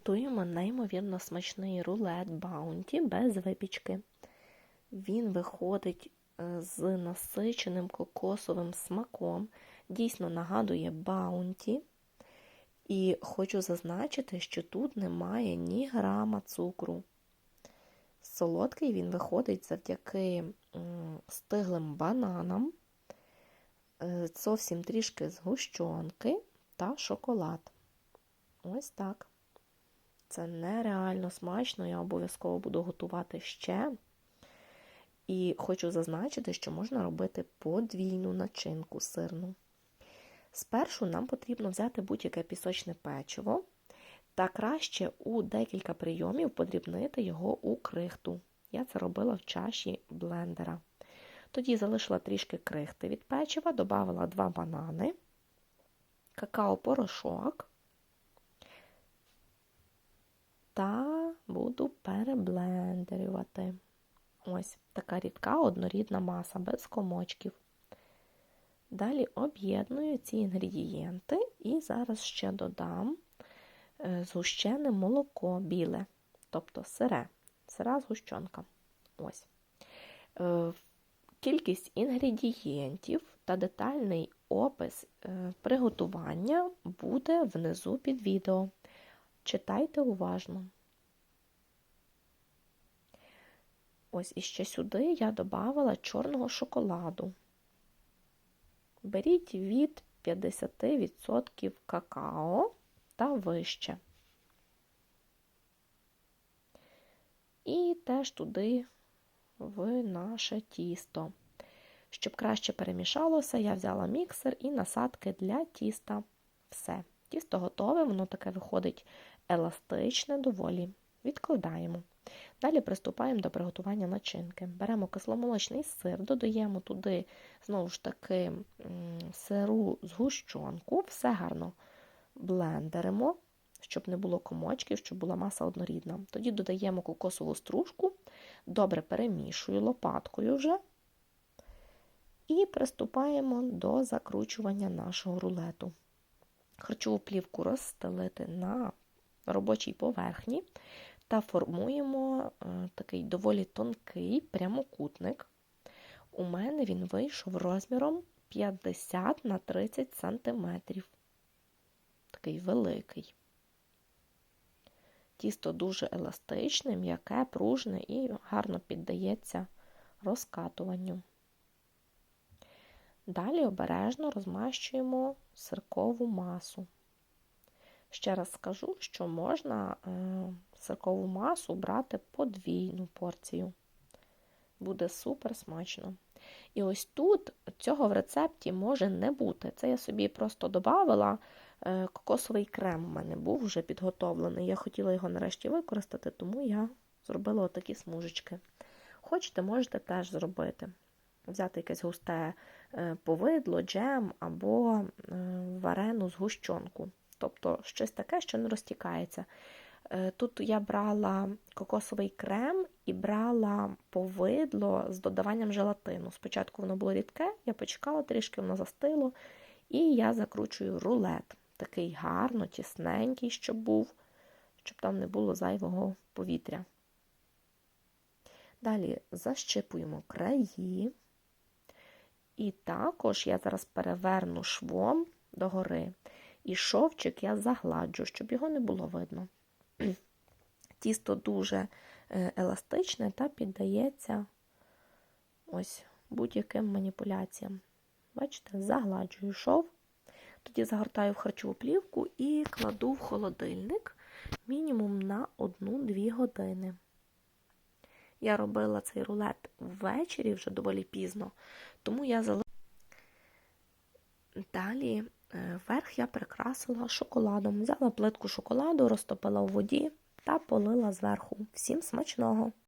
Готуємо неймовірно смачний рулет баунті без випічки. Він виходить е, з насиченим кокосовим смаком, дійсно нагадує баунті. І хочу зазначити, що тут немає ні грама цукру. Солодкий він виходить завдяки стиглим бананам, е, зовсім трішки згущенки та шоколад. Ось так. Це нереально смачно, я обов'язково буду готувати ще. І хочу зазначити, що можна робити подвійну начинку сирну. Спершу нам потрібно взяти будь-яке пісочне печиво та краще у декілька прийомів подрібнити його у крихту. Я це робила в чаші блендера. Тоді залишила трішки крихти від печива, додала два банани, какао-порошок та буду переблендерювати. Ось така рідка однорідна маса без комочків. Далі об'єдную ці інгредієнти і зараз ще додам е, згущене молоко біле, тобто сире, сира згущенка. Ось. Е, кількість інгредієнтів та детальний опис е, приготування буде внизу під відео. Читайте уважно. Ось іще сюди я додавала чорного шоколаду. Беріть від 50% какао та вище. І теж туди в наше тісто. Щоб краще перемішалося, я взяла міксер і насадки для тіста. Все. Тісто готове, воно таке виходить еластичне, доволі. Відкладаємо. Далі приступаємо до приготування начинки. Беремо кисломолочний сир, додаємо туди, знову ж таки, сиру згущенку, все гарно блендеримо, щоб не було комочків, щоб була маса однорідна. Тоді додаємо кокосову стружку, добре перемішую лопаткою вже. І приступаємо до закручування нашого рулету. Харчову плівку розстелити на робочій поверхні та формуємо е, такий доволі тонкий прямокутник. У мене він вийшов розміром 50 на 30 см. Такий великий. Тісто дуже еластичне, м'яке, пружне і гарно піддається розкатуванню. Далі обережно розмащуємо сиркову масу. Ще раз скажу, що можна е, сиркову масу брати подвійну порцію. Буде супер смачно. І ось тут цього в рецепті може не бути. Це я собі просто додавала. Е, кокосовий крем у мене був вже підготовлений. Я хотіла його нарешті використати, тому я зробила отакі смужечки. Хочете, можете теж зробити. Взяти якесь густе е, повидло, джем або варену згущенку тобто щось таке, що не розтікається. Е, тут я брала кокосовий крем і брала повидло з додаванням желатину. Спочатку воно було рідке, я почекала трішки, воно застило, і я закручую рулет. Такий гарно, тісненький, щоб був, щоб там не було зайвого повітря. Далі защипуємо краї. І також я зараз переверну швом догори. І шовчик я загладжу, щоб його не було видно. Тісто дуже е, еластичне та піддається ось будь-яким маніпуляціям. Бачите, загладжую шов, тоді загортаю в харчову плівку і кладу в холодильник мінімум на 1-2 години. Я робила цей рулет ввечері вже доволі пізно, тому я залишила. Далі верх я прикрасила шоколадом. Взяла плитку шоколаду, розтопила у воді та полила зверху. Всім смачного!